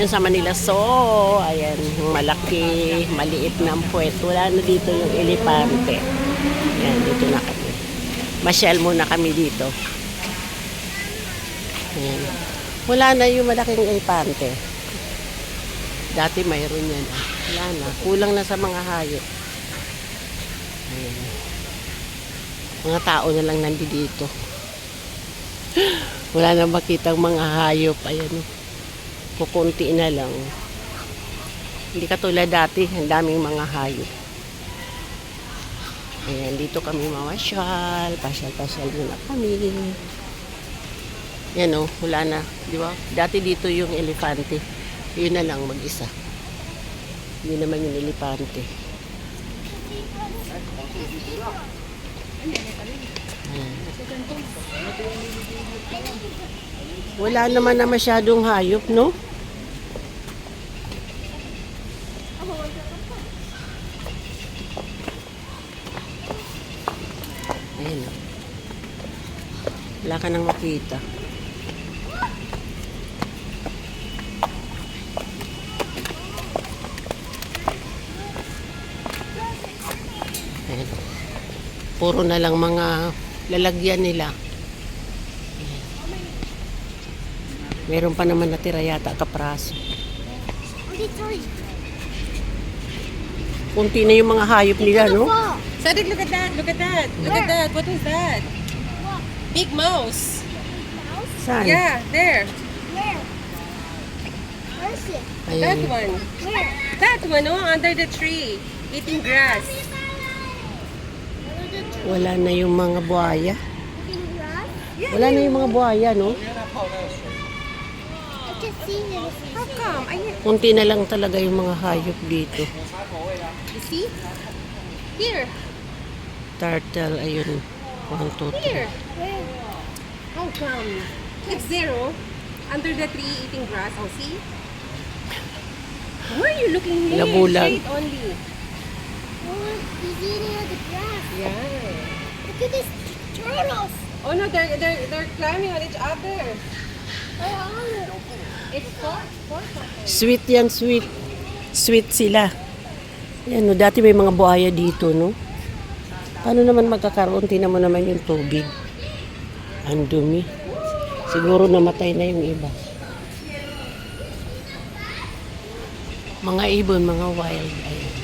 ngayon sa Manila Zoo. Ayan, malaki, maliit na ang puwet. Wala na dito yung elepante. Ayan, dito na kami. Masyal muna kami dito. Ayan. Wala na yung malaking elepante. Dati mayroon yan. ah. Wala na. Kulang na sa mga hayop. Ayan. Mga tao na lang nandito. Wala na makitang mga hayop. Ayan. oh. Kukunti na lang. Hindi katulad dati. Ang daming mga hayop. Ayan, dito kami mamasyal. Pasyal-pasyal muna kami. Yan o, wala na. Di ba? Dati dito yung elefante. Yun na lang mag-isa. Yun naman yung elefante. Ayan. Wala naman na masyadong hayop, no? Ayan o. Wala ka nang makita. Ayan. Puro na lang mga lalagyan nila. Meron pa naman natira yata kapraso. Kunti na yung mga hayop nila, no? Sadik, look at that. Look at that. Look at that. What was that? Big mouse. Saan? Yeah, there. Where? Where's it? That one. Where? That one, oh, under the tree. Eating grass. Wala na yung mga buhaya. Eating grass? Wala na yung mga buhaya, no? I can see it. How come? I, Kunti na lang talaga yung mga hayop dito. you see? Here. Turtle, ayun. One, two, three. Here. Where? How come? It's zero. Under the tree eating grass. Oh, see? Where are you looking here? Nabulag. Straight only. Oh, he's eating at the grass. Yeah. Look at these turtles. Oh no, they're they're they're climbing on each other. Where Sweet yan, sweet. Sweet sila. Yan, no, dati may mga buhaya dito, no? Paano naman magkakaroon? Tingnan mo naman yung tubig. Ang dumi. Siguro namatay na yung iba. Mga ibon, mga wild. Ayan.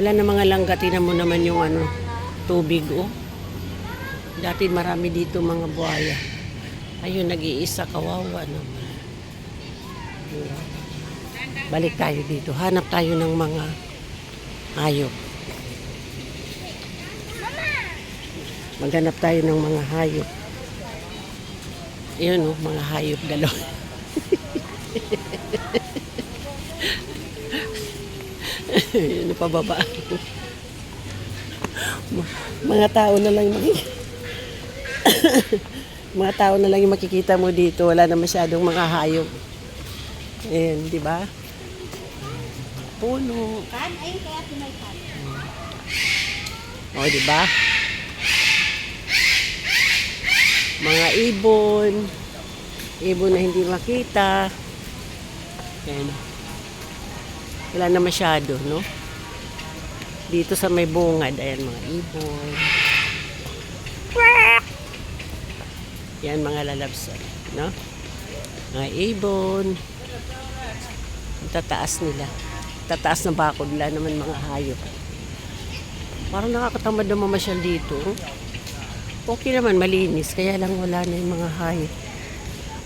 Wala na mga langga. Tingnan mo naman yung ano, tubig, oh. Dati marami dito mga buhaya. Ayun, nag-iisa, kawawa naman. Ayan. Balik tayo dito. Hanap tayo ng mga hayop. Maghanap tayo ng mga hayop. Ayun, oh, mga hayop dalawa. Yun, pababa. mga tao na lang makikita. mga tao na lang yung makikita mo dito. Wala na masyadong mga hayop. Ayan, di ba? Puno. Kan? Ayun kaya pinaykan. O, di ba? Mga ibon. Ibon na hindi makita. Ayan. Wala na masyado, no? Dito sa may bungad, ayan mga ibon. Yan mga lalabsan, no? Mga ibon. Ang Tataas nila. Tataas na bakod. Wala naman mga hayop. Parang nakakatamad na mamasyal dito. Okay naman, malinis. Kaya lang wala na yung mga hayop.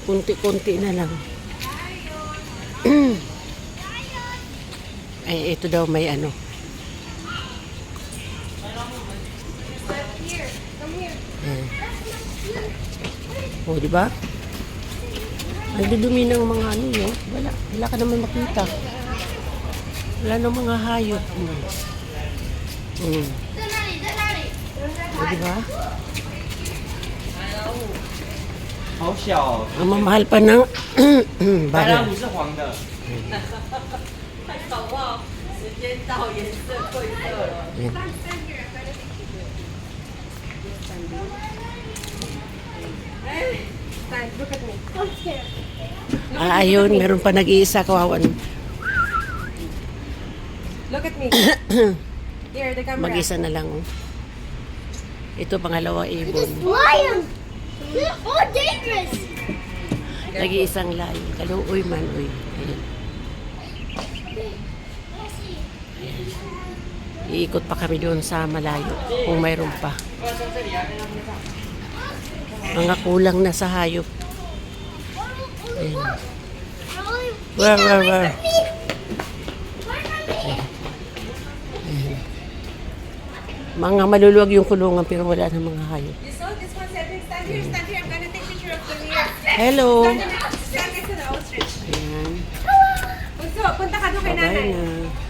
Kunti-kunti na lang. Ay, ito daw may ano. Ayan. O, di ba? Nagdudumi ng mga ano, no? Wala, wala ka naman makita. Wala ng mga hayop. No? Mm. O, di ba? Ang mamahal pa ng bagay. Yan. Look at me. Ah, ayun, meron pa nag-iisa kawawan. Look at me. Here, the camera. Mag-isa na lang. Ito pangalawa ibon. It's lion. They're dangerous. Nag-iisang layo. Kaluoy man, uy. Ayan. Iikot pa kami doon sa malayo kung mayroon pa. Mga kulang na sa hayop. Rolly, Where, where, where? Me? Mga maluluwag yung kulungan pero wala na mga hayop. Hello! Ostrich. Ayan. Punta ka doon kay Bye nanay. na.